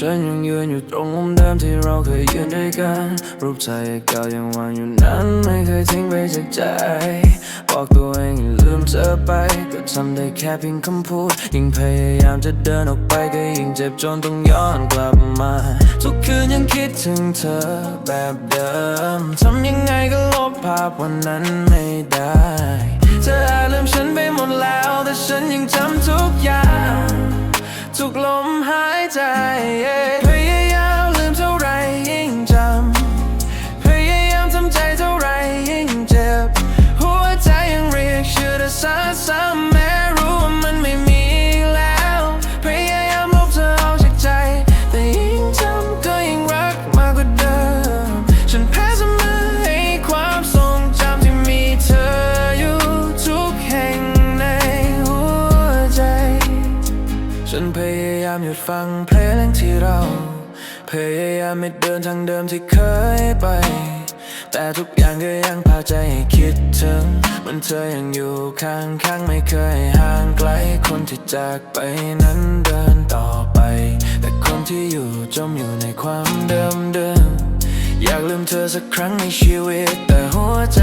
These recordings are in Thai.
ฉันยังยืนอยู่ตรงมุมเดิมที่เราเคยยืนด้วยกัน รูปถ่ายเก่ายังวางอยู่นั้นไม่เคยทิ้งไปจากใจ บอกตัวเองลืมเธอไป ก็ทำได้แค่เพียงคำพูด ยิ่งพยายามจะเดินออกไปก็ยิ่งเจ็บจนต้องย้อนกลับมา ทุกคืนยังคิดถึงเธอแบบเดิม ทำยังไงก็ลบภาพวันนั้นไม่ได้ เธออาจลืมฉันไปหมดแล้ว แต่ฉันยังจำทุกอย่าง ทุกลมหายใจ ฟังเพลงที่เรา พยายามไม่เดินทางเดิมที่เคยไป แต่ทุกอย่างก็ยังพาใจให้คิดถึง มันเธอยังอยู่ข้างข้างๆไม่เคยห่างไกล คนที่จากไปนั้นเดินต่อไป แต่คนที่อยู่จมอยู่ในความเดิมเดิมๆอยากลืมเธอสักครั้งในชีวิต แต่หัวใจ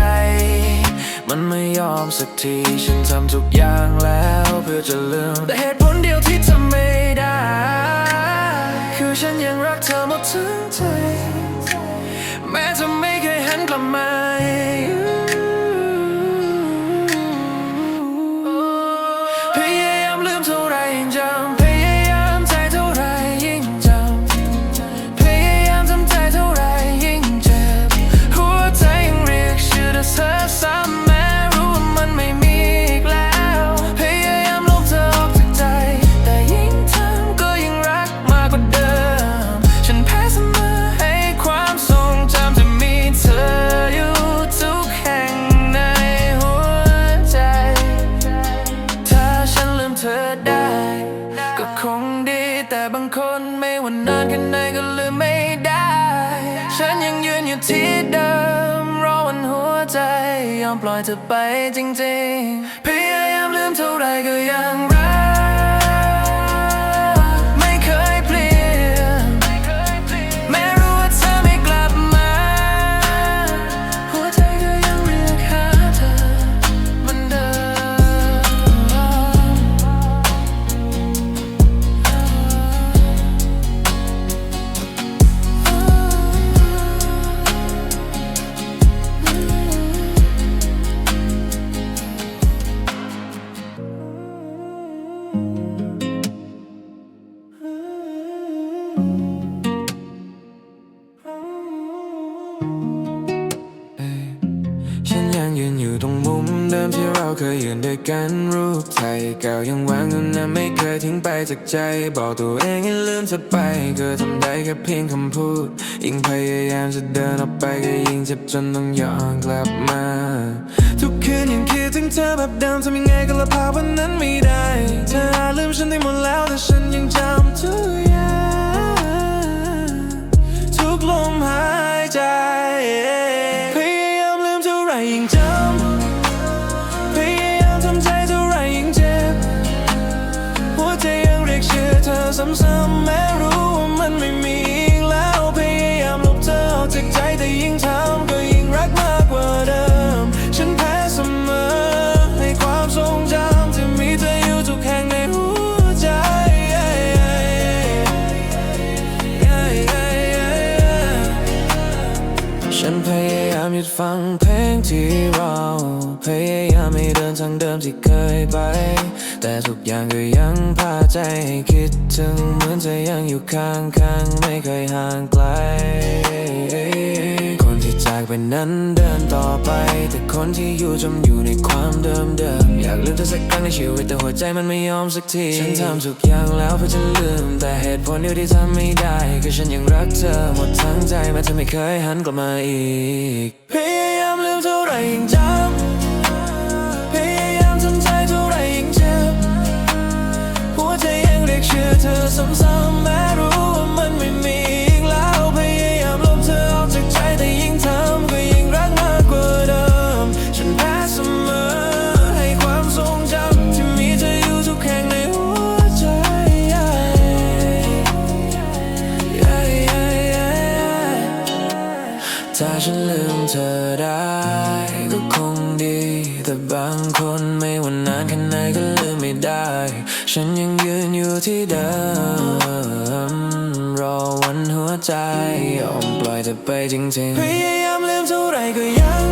มันไม่ยอมสักที ฉันทำทุกอย่างแล้วเพื่อจะลืม ปล่อยเธอไปจริงๆพยายามลืมเท่าไรก็ยัง ฉันยังยืนอยู่ตรงมุมเดิมที่เราเคยยืนด้วยกันรูปถ่ายเก่ายังวางอยู่นั้นไม่เคยทิ้งไปจากใจ บอกตัวเองให้ลืมเธอไปก็ทำได้แค่เพียงคำพูด ยิ่งพยายามจะเดินออกไปก็ยิ่งเจ็บจนต้องย้อนกลับมา ทุกคืนยังคิดถึงเธอแบบเดิมทำยังไงก็ละภาพวันนั้นไม่ได้ เธออาจลืมฉันได้หมด เท่ หยุดฟังเพลงที่เราพยายามไม่เดินทางเดิมที่เคยไป แต่ทุกอย่างก็ยังพาใจให้คิดถึงเหมือนจะยังอยู่ข้างๆไม่เคยห่างไกล จากไปนั้นเดินต่อไป แต่คนที่อยู่จมอยู่ในความเดิมเดิมๆอยากลืมเธอสักครั้งในชีวิตแต่หัวใจมันไม่ยอมสักที ฉันทำทุกอย่างแล้วเพื่อจะลืม แต่เหตุผลเดียวที่ทำไม่ได้คือฉันยังรักเธอหมดทั้งใจแม้เธอไม่เคยหันกลับมาอีกพยายามลืมเท่าไรยิ่งจำพยายามทำใจเท่าไรยิ่งเจ็บหัวใจยังเรียกชื่อเธอซ้ำๆ ถ้าฉันลืมเธอได้ก็คงดี แต่บางคนไม่ว่านานแค่ไหนก็ลืมไม่ได้ ฉันยังยืนอยู่ที่เดิม รอวันหัวใจยอมปล่อยเธอไปจริงๆพยายามลืมเท่าไรก็ยัง